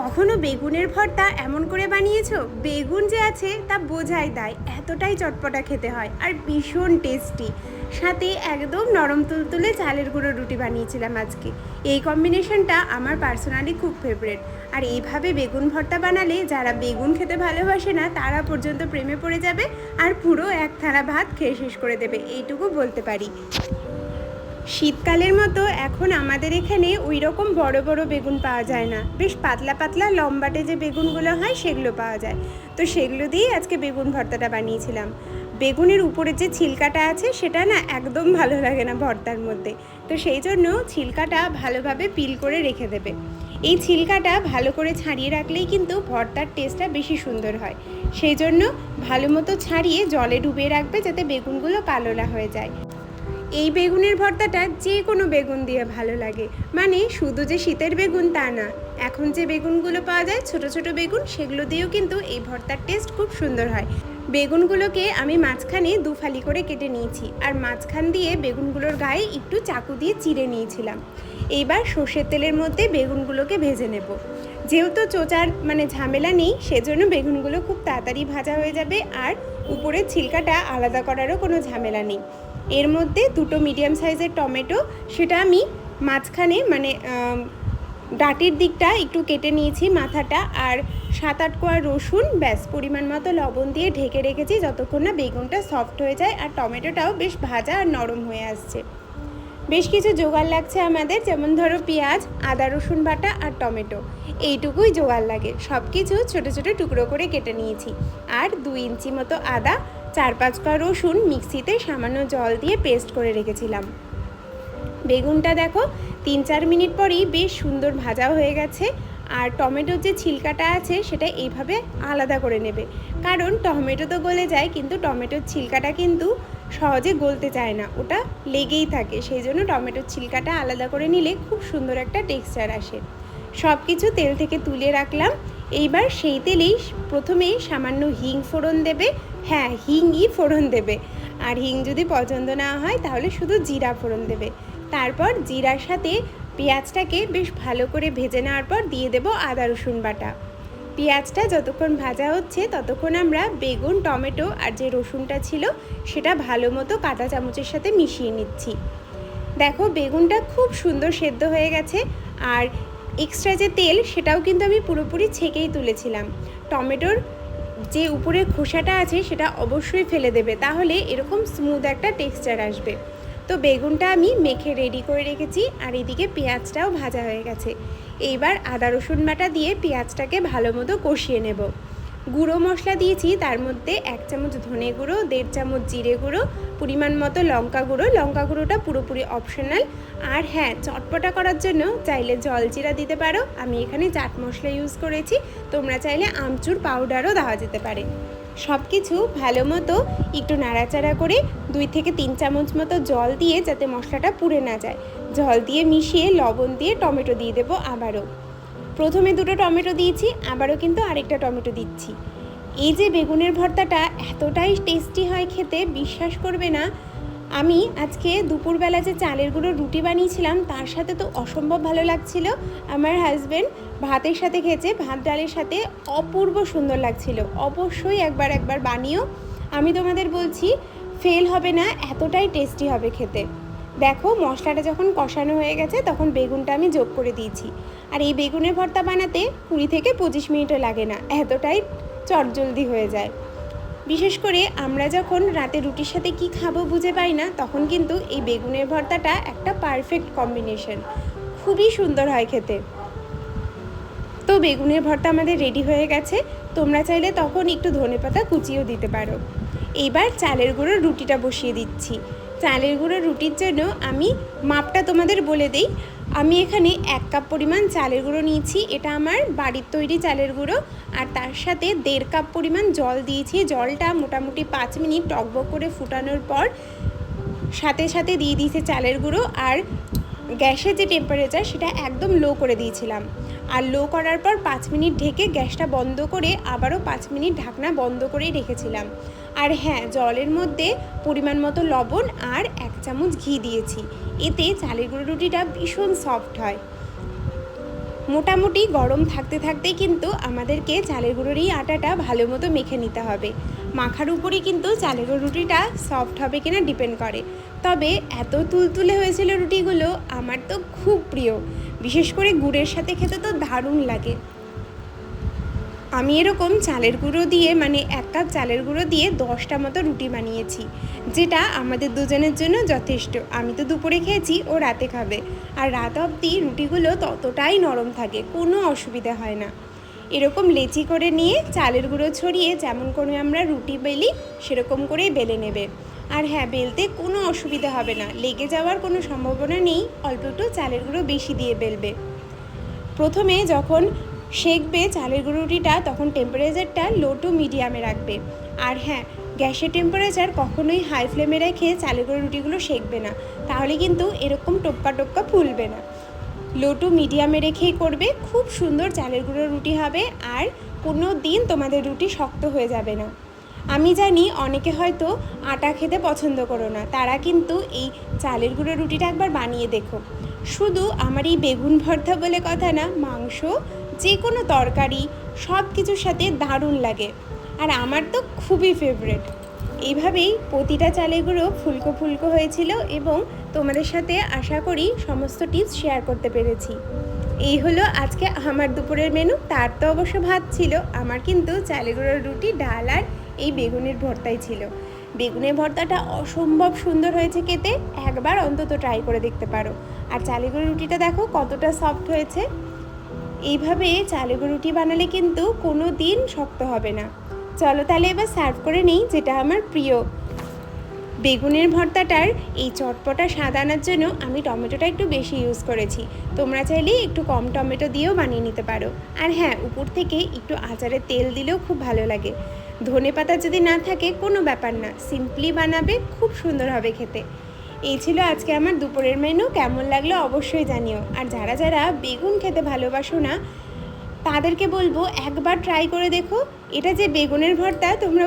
কখনো বেগুনের ভর্তা এমন করে বানিয়েছো? বেগুন যে আছে তা বোঝাই দেয়। এতটাই চটপটা খেতে হয় আর ভীষণ টেস্টি সাথে একদম নরম তুলতুলে চালের গুঁড়ো রুটি বানিয়েছিলাম আজকে। এই কম্বিনেশনটা আমার পার্সোনালি খুব ফেভারেট আর এইভাবে বেগুন ভর্তা বানালে যারা বেগুন খেতে ভালোবাসে না, তারা পর্যন্ত প্রেমে পড়ে যাবে আর পুরো এক থালা ভাত খেয়ে শেষ করে দেবে। এইটুকু বলতে পারি। শীতকালের মতো এখন আমাদের এখানে ওই রকম বড় বড় বেগুন পাওয়া যায় না। বেশ পাতলা পাতলা লম্বাটে যে বেগুনগুলো হয় সেগুলো পাওয়া যায়। তো সেগুলো দিয়েই আজকে বেগুন ভর্তাটা বানিয়েছিলাম। বেগুনের উপরে যে ছিলকাটা আছে সেটা না একদম ভালো লাগে না ভর্তার মধ্যে। তো সেই জন্য ছিলকাটা ভালোভাবে পিল করে রেখে দেবে। এই ছিলকাটা ভালো করে ছাড়িয়ে রাখলেই কিন্তু ভর্তার টেস্টটা বেশি সুন্দর হয়। সেই জন্য ভালো মতো ছাড়িয়ে জলে ডুবিয়ে রাখবে যাতে বেগুনগুলো না হয়ে যায়। এই বেগুনের ভর্তাটা যে কোনো বেগুন দিয়ে ভালো লাগে। মানে শুধু যে শীতের বেগুন তা না, এখন যে বেগুনগুলো পাওয়া যায়, ছোট ছোট বেগুন, সেগুলো দিয়েও কিন্তু এই ভর্তার টেস্ট খুব সুন্দর হয়। বেগুনগুলোকে আমি মাঝখানে দু ফালি করে কেটে নিয়েছি, আর মাঝখান দিয়ে বেগুনগুলোর গায়ে একটু চাকু দিয়ে চিড়ে নিয়েছিলাম। এইবার সর্ষের তেলের মধ্যে বেগুনগুলোকে ভেজে নেব। যেহেতু চোচার মানে ঝামেলা নেই, সেজন্য বেগুনগুলো খুব তাড়াতাড়ি ভাজা হয়ে যাবে, আর উপরের ছিলকাটা আলাদা করারও কোনো ঝামেলা নেই। এর মধ্যে দুটো মিডিয়াম সাইজের টমেটো, সেটা আমি মাঝখানে মানে ডাঁটির দিকটা একটু কেটে নিয়েছি মাথাটা, আর সাত আট কোয়া রসুন, ব্যাস, পরিমাণ মতো লবণ দিয়ে ঢেকে রেখেছি যতক্ষণ না বেগুনটা সফট হয়ে যায়, আর টমেটোটাও বেশ ভাজা আর নরম হয়ে আসছে। বেশ কিছু জোগাড় লাগছে আমাদের, যেমন ধরো পেঁয়াজ, আদা, রসুন বাটা আর টমেটো। এইটুকুই জোগাড় লাগে। সব কিছু ছোটো ছোটো টুকরো করে কেটে নিয়েছি। আর দুই ইঞ্চি মতো আদা, চার পাঁচ পা রসুন মিক্সিতে সামান্য জল দিয়ে পেস্ট করে রেখেছিলাম। বেগুনটা দেখো, তিন চার মিনিট পরেই বেশ সুন্দর ভাজা হয়ে গেছে। আর টমেটোর যে ছিলকাটা আছে সেটা এইভাবে আলাদা করে নেবে। কারণ টমেটো তো গলে যায়, কিন্তু টমেটোর ছিলকাটা কিন্তু সহজে গলতে চায় না। ওটা লেগেই থাকে। সেই জন্য টমেটোর ছিলকাটা আলাদা করে নিলে খুব সুন্দর একটা টেক্সচার আসে। সব কিছু তেল থেকে তুলে রাখলাম। এইবার সেই তেলেই প্রথমেই সামান্য হিং ফোড়ন দেবে। হ্যাঁ হিংই ফোড়ন দেবে। আর হিং যদি পছন্দ না হয়, তাহলে শুধু জিরা ফোড়ন দেবে। তারপর জিরার সাথে পেঁয়াজটাকে বেশ ভালো করে ভেজে নেওয়ার পর দিয়ে দেবো আদা, রসুন বাটা। পেঁয়াজটা যতক্ষণ ভাজা হচ্ছে, ততক্ষণ আমরা বেগুন, টমেটো আর যে রসুনটা ছিল, সেটা ভালো মতো কাঁটা চামচের সাথে মিশিয়ে নিচ্ছি। দেখো, বেগুনটা খুব সুন্দর সেদ্ধ হয়ে গেছে, আর এক্সট্রা যে তেল, সেটাও কিন্তু আমি পুরোপুরি ছেঁকেই তুলেছিলাম। টমেটোর যে উপরের খোসাটা আছে, সেটা অবশ্যই ফেলে দেবে, তাহলে এরকম স্মুথ একটা টেক্সচার আসবে। তো বেগুনটা আমি মেখে রেডি করে রেখেছি আর এদিকে পেঁয়াজটাও ভাজা হয়ে গেছে। এইবার আদা, রসুন বাটা দিয়ে পেঁয়াজটাকে ভালো মতো কষিয়ে নেব। গুঁড়ো মশলা দিয়েছি, তার মধ্যে এক চামচ ধনে গুঁড়ো, দেড় চামচ জিরে গুঁড়ো, পরিমাণ মতো লঙ্কা গুঁড়ো। লঙ্কা গুঁড়োটা পুরোপুরি অপশনাল আর হ্যাঁ চটপটা করার জন্য চাইলে জল জিরা দিতে পারো। আমি এখানে চাট মশলা ইউজ করেছি। তোমরা চাইলে আমচুর পাউডারও দেওয়া যেতে পারে। সব কিছু ভালো মতো একটু নাড়াচাড়া করে দুই থেকে তিন চামচ মতো জল দিয়ে যাতে মশলাটা পুড়ে না যায়। জল দিয়ে মিশিয়ে লবণ দিয়ে টমেটো দিয়ে দেবো আবারও। প্রথমে দুটো টমেটো দিয়েছি, আবারও কিন্তু আরেকটা টমেটো দিচ্ছি। এই যে বেগুনের ভর্তাটা এতটাই টেস্টি হয় খেতে, বিশ্বাস করবে না আমি আজকে দুপুরবেলা যে চালের গুঁড়ো রুটি বানিয়েছিলাম, তার সাথে তো অসম্ভব ভালো লাগছিল। আমার হাজব্যান্ড ভাতের সাথে খেয়েছে, ভাত ডালের সাথে অপূর্ব সুন্দর লাগছিল। অবশ্যই একবার একবার বানিও। আমি তোমাদের বলছি ফেল হবে না, এতটাই টেস্টি হবে খেতে। দেখো, মশলাটা যখন কষানো হয়ে গেছে, তখন বেগুনটা আমি যোগ করে দিয়েছি। আর এই বেগুনের ভর্তা বানাতে কুড়ি থেকে পঁচিশ মিনিটও লাগে না, এতটাই চটজলদি হয়ে যায়। বিশেষ করে আমরা যখন রাতে রুটির সাথে কি খাব বুঝে পাই না, তখন কিন্তু এই বেগুনের ভর্তাটা একটা পারফেক্ট কম্বিনেশন খুবই সুন্দর হয় খেতে। তো বেগুনের ভর্তা আমাদের রেডি হয়ে গেছে। তোমরা চাইলে তখন একটু ধনেপাতা কুচিয়েও দিতে পারো। এইবার চালের গুঁড়োর রুটিটা বসিয়ে দিচ্ছি। চালের গুঁড়োর রুটির জন্য আমি মাপটা তোমাদের বলে দেই। আমি এখানে এক কাপ পরিমাণ চালের গুঁড়ো নিয়েছি। এটা আমার বাড়ির তৈরি চালের গুঁড়ো। আর তার সাথে দেড় কাপ পরিমাণ জল দিয়েছি। জলটা মোটামুটি পাঁচ মিনিট টকবক করে ফুটানোর পর সাথে সাথে দিয়ে দিয়েছে চালের গুঁড়ো। আর গ্যাসের যে টেম্পারেচার সেটা একদম লো করে দিয়েছিলাম। আর লো করার পর পাঁচ মিনিট ঢেকে গ্যাসটা বন্ধ করে আবারও পাঁচ মিনিট ঢাকনা বন্ধ করেই রেখেছিলাম। আর হ্যাঁ জলের মধ্যে পরিমাণ মতো লবণ আর এক চামচ ঘি দিয়েছি। এতে চালের গুঁড়ো রুটিটা ভীষণ সফট হয়। মোটামুটি গরম থাকতে থাকতেই কিন্তু আমাদেরকে চালের গুঁড়োর এই আটাটা ভালো মতো মেখে নিতে হবে। মাখার উপরেই কিন্তু চালের রুটিটা সফট হবে কিনা ডিপেন্ড করে। তবে এত তুলতুলে হয়েছিল রুটিগুলো আমার তো খুব প্রিয়। বিশেষ করে গুড়ের সাথে খেতে তো দারুণ লাগে। আমি এরকম চালের গুঁড়ো দিয়ে মানে এক কাপ চালের গুঁড়ো দিয়ে দশটা মতো রুটি বানিয়েছি, যেটা আমাদের দুজনের জন্য যথেষ্ট। আমি তো দুপুরে খেয়েছি, ও রাতে খাবে। আর রাত অবধি রুটিগুলো ততটাই নরম থাকে, কোনো অসুবিধা হয় না। এরকম লেচি করে নিয়ে চালের গুঁড়ো ছড়িয়ে যেমন করে আমরা রুটি বেলি, সেরকম করেই বেলে নেবে। আর হ্যাঁ বেলতে কোনো অসুবিধা হবে না, লেগে যাওয়ার কোনো সম্ভাবনা নেই, অল্প একটু চালের গুঁড়ো বেশি দিয়ে বেলবে। প্রথমে যখন সেকবে চালের গুঁড়ো রুটিটা তখন টেম্পারেচারটা লো টু মিডিয়ামে রাখবে। আর হ্যাঁ গ্যাসের টেম্পারেচার কখনোই হাই ফ্লেমে রেখে চালের গুঁড়ো রুটিগুলো সেকবে না। তাহলে কিন্তু এরকম টোপকা টোপকা ফুলবে না। লো টু মিডিয়ামে রেখেই করবে, খুব সুন্দর চালের গুঁড়ো রুটি হবে আর কোনো দিন তোমাদের রুটি শক্ত হয়ে যাবে না। আমি জানি অনেকে হয়তো আটা খেতে পছন্দ করো না, তারা কিন্তু এই চালের গুঁড়ো রুটিটা একবার বানিয়ে দেখো। শুধু আমার এই বেগুন ভর্তা বলে কথা না, মাংস যে কোনো তরকারি সব কিছুর সাথে দারুণ লাগে। আর আমার তো খুবই ফেভারেট এইভাবেই প্রতিটা চালের গুঁড়ো ফুলকো ফুলকো হয়েছিল এবং তোমাদের সাথে আশা করি সমস্ত টিপস শেয়ার করতে পেরেছি। এই হলো আজকে আমার দুপুরের মেনু তার তো অবশ্য ভাত ছিল। আমার কিন্তু চালের গুঁড়োর রুটি, ডাল আর এই বেগুনের ভর্তাই ছিল। বেগুনের ভর্তাটা অসম্ভব সুন্দর হয়েছে খেতে। একবার অন্তত ট্রাই করে দেখতে পারো। আর চালের গুঁড়ো, রুটিটা দেখো কতটা সফট হয়েছে। এইভাবে চালের রুটি বানালে কিন্তু কোনো দিন শক্ত হবে না। চলো তাহলে এবার সার্ভ করে নিই যেটা আমার প্রিয়। বেগুনের ভর্তাটার এই চটপটা স্বাদ আনার জন্য আমি টমেটোটা একটু বেশি ইউজ করেছি। তোমরা চাইলে একটু কম টমেটো দিয়েও বানিয়ে নিতে পারো। আর হ্যাঁ উপর থেকে একটু আচারের তেল দিলেও খুব ভালো লাগে। ধনে পাতা যদি না থাকে কোনো ব্যাপার না সিম্পলি বানাবে, খুব সুন্দর হবে খেতে। এই ছিল আজকে আমার দুপুরের মেনু কেমন লাগল অবশ্যই জানিও। আর যারা যারা বেগুন খেতে ভালোবাসো না, তাদেরকে বলব একবার ট্রাই করে দেখো। এটা যে বেগুনের ভর্তা, তোমরা